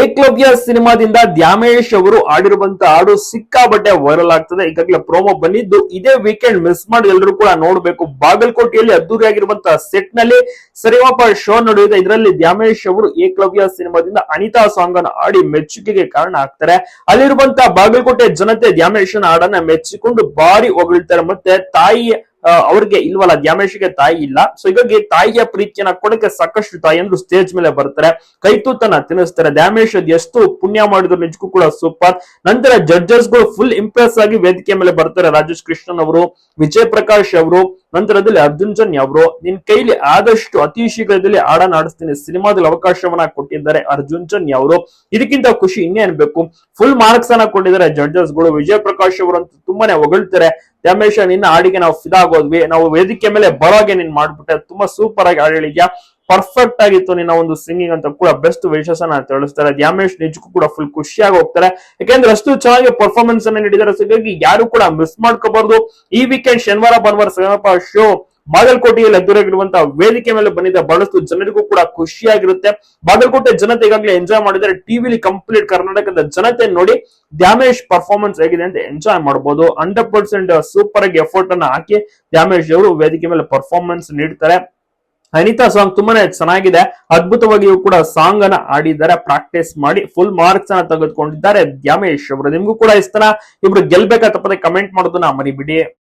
ಏಕಲವ್ಯ ಸಿನಿಮಾದಿಂದ ದ್ಯಾಮೇಶ್ ಅವರು ಆಡಿರುವಂತ ಹಾಡು ಸಿಕ್ಕಾಬಟ್ಟೆ ವೈರಲ್ ಆಗ್ತದೆ. ಈಗಾಗಲೇ ಪ್ರೋಮೋ ಬಂದಿದ್ದು. ಇದೇ ವೀಕೆಂಡ್ ಮಿಸ್ ಮಾಡಿ ಎಲ್ಲರೂ ಕೂಡ ನೋಡಬೇಕು. ಬಾಗಲಕೋಟೆಯಲ್ಲಿ ಅದ್ದೂರಿಯಾಗಿರುವಂತಹ ಸೆಟ್ನಲ್ಲಿ ಸರಿವಾಪ ಶೋ ನಡೆಯುತ್ತೆ ಇದರಲ್ಲಿ ದ್ಯಾಮೇಶ್ ಅವರು ಏಕ್ಲವ್ಯ ಸಿನಿಮಾದಿಂದ ಅನಿತಾ ಸಾಂಗ್ ಅನ್ನು ಆಡಿ ಮೆಚ್ಚುಗೆಗೆ ಕಾರಣ ಆಗ್ತಾರೆ. ಅಲ್ಲಿರುವಂತಹ ಬಾಗಲಕೋಟೆ ಜನತೆ ದ್ಯಾಮೇಶ್ ಹಾಡನ್ನ ಮೆಚ್ಚಿಕೊಂಡು ಭಾರಿ ಹೊಗಳ್ತಾರೆ ಮತ್ತೆ ತಾಯಿ ಅವ್ರಿಗೆ ಇಲ್ವಲ್ಲ, ದ್ಯಾಮೇಶ್ಗೆ ತಾಯಿ ಇಲ್ಲ. ಸೊ ಹೀಗಾಗಿ ತಾಯಿಯ ಪ್ರೀತಿಯನ್ನ ಕೊಡಕ್ಕೆ ಸಾಕಷ್ಟು ತಾಯಿಯಂದ್ರು ಸ್ಟೇಜ್ ಮೇಲೆ ಬರ್ತಾರೆ. ಕೈತೂತನ ತಿನ್ನಿಸ್ತಾರೆ. ದ್ಯಾಮೇಶ್ ಎಷ್ಟು ಪುಣ್ಯ ಮಾಡಿದ್ರು, ನಿಜಕ್ಕೂ ಕೂಡ ಸೂಪರ್ ನಂತರ ಜಡ್ಜಸ್ಗಳು ಫುಲ್ ಇಂಪ್ರೆಸ್ ಆಗಿ ವೇದಿಕೆ ಮೇಲೆ ಬರ್ತಾರೆ. ರಾಜೇಶ್ ಕೃಷ್ಣನ್ ಅವರು ವಿಜಯ್ ಪ್ರಕಾಶ್ ಅವರು ನಂತರದಲ್ಲಿ ಅರ್ಜುನ್ ಜನ್ಯ ಅವರು. ನಿನ್ ಕೈಲಿ ಆದಷ್ಟು ಅತಿ ಶೀಘ್ರದಲ್ಲಿ ಹಾಡನ್ನ ಆಡಿಸ್ತೀನಿ ಸಿನಿಮಾದಲ್ಲಿ ಅವಕಾಶವನ್ನ ಕೊಟ್ಟಿದ್ದಾರೆ ಅರ್ಜುನ್ ಜನ್ಯ ಅವರು. ಇದಕ್ಕಿಂತ ಖುಷಿ ಇನ್ನೇನ್ ಬೇಕು? ಫುಲ್ ಮಾರ್ಕ್ಸ್ ಅನ್ನ ಕೊಟ್ಟಿದ್ದಾರೆ ಜಡ್ಜಸ್ಗಳು. ವಿಜಯ್ ಪ್ರಕಾಶ್ ಅವರಂತೂ ತುಂಬಾನೇ ಹೊಗಳ್ತಾರೆ. ರಮೇಶ, ನಿನ್ನ ಹಾಡಿಗೆ ನಾವು ಫಿದಾಗೋದ್ವಿ. ನಾವು ವೇದಿಕೆ ಮೇಲೆ ಬರೋಗೆ ನೀನ್ ಮಾಡ್ಬಿಟ್ಟೆ. ತುಂಬಾ ಸೂಪರ್ ಆಗಿ ಹಾಡು ಹೇಳಿದ್ಯಾ ಪರ್ಫೆಕ್ಟ್ ಆಗಿತ್ತು ನಿನ್ನ ಒಂದು ಸಿಂಗಿಂಗ್ ಅಂತ ಕೂಡ ಬೆಸ್ಟ್ ವಿಶಸ್ ನಾನು ತಿಳಿಸ್ತಾರೆ. ದ್ಯಾಮೇಶ್ ನಿಜಕ್ಕೂ ಕೂಡ ಫುಲ್ ಖುಷಿಯಾಗಿ ಹೋಗ್ತಾರೆ. ಯಾಕೆಂದ್ರೆ ಅಷ್ಟು ಚೆನ್ನಾಗಿ ಪರ್ಫಾರ್ಮೆನ್ಸ್ ಅನ್ನ ನೀಡಿದ್ದಾರೆ. ಸೊ ಯಾರು ಕೂಡ ಮಿಸ್ ಮಾಡ್ಕೋಬಾರ್ದು. ಈ ವೀಕೆಂಡ್ ಶನಿವಾರ, ಭಾನುವಾರ ಸಿಗಪ್ಪ ಶೋ ಬಾಗಲಕೋಟೆಯಲ್ಲಿ ಎದುರಾಗಿರುವಂತಹ ವೇದಿಕೆ ಮೇಲೆ ಬಂದಿದ್ದ ಬಹಳಷ್ಟು ಜನರಿಗೂ ಕೂಡ ಖುಷಿಯಾಗಿರುತ್ತೆ. ಬಾಗಲಕೋಟೆ ಜನತೆ ಈಗಾಗಲೇ ಎಂಜಾಯ್ ಮಾಡಿದ್ದಾರೆ ಟಿವಿಲಿ ಕಂಪ್ಲೀಟ್ ಕರ್ನಾಟಕದ ಜನತೆ ನೋಡಿ ಡ್ಯಾಮೇಜ್ ಪರ್ಫಾರ್ಮೆನ್ಸ್ ಹೇಗಿದೆ ಅಂತ ಎಂಜಾಯ್ ಮಾಡಬಹುದು ಹಂಡ್ರೆಡ್ ಪರ್ಸೆಂಟ್ ಸೂಪರ್ ಆಗಿ ಎಫರ್ಟ್ ಅನ್ನ ಹಾಕಿ ಡ್ಯಾಮೇಜ್ ಅವರು ವೇದಿಕೆ ಮೇಲೆ ಪರ್ಫಾರ್ಮೆನ್ಸ್ ನೀಡ್ತಾರೆ. ಅನಿತಾ ಸಾಂಗ್ ತುಂಬಾನೇ ಚೆನ್ನಾಗಿದೆ. ಅದ್ಭುತವಾಗಿಯೂ ಕೂಡ ಸಾಂಗ್ ಅನ್ನ ಆಡಿದ್ದಾರೆ ಪ್ರಾಕ್ಟೀಸ್ ಮಾಡಿ ಫುಲ್ ಮಾರ್ಕ್ಸ್ ಅನ್ನ ತೆಗೆದುಕೊಂಡಿದ್ದಾರೆ. ದ್ಯಾಮೇಶ್ ಅವರು. ನಿಮ್ಗೂ ಕೂಡ ಇಷ್ಟನ ಇಬ್ರು ಗೆಲ್ಬೇಕಾ ತಪ್ಪದೆ ಕಮೆಂಟ್ ಮಾಡೋದನ್ನ ಮರಿಬಿಡಿ.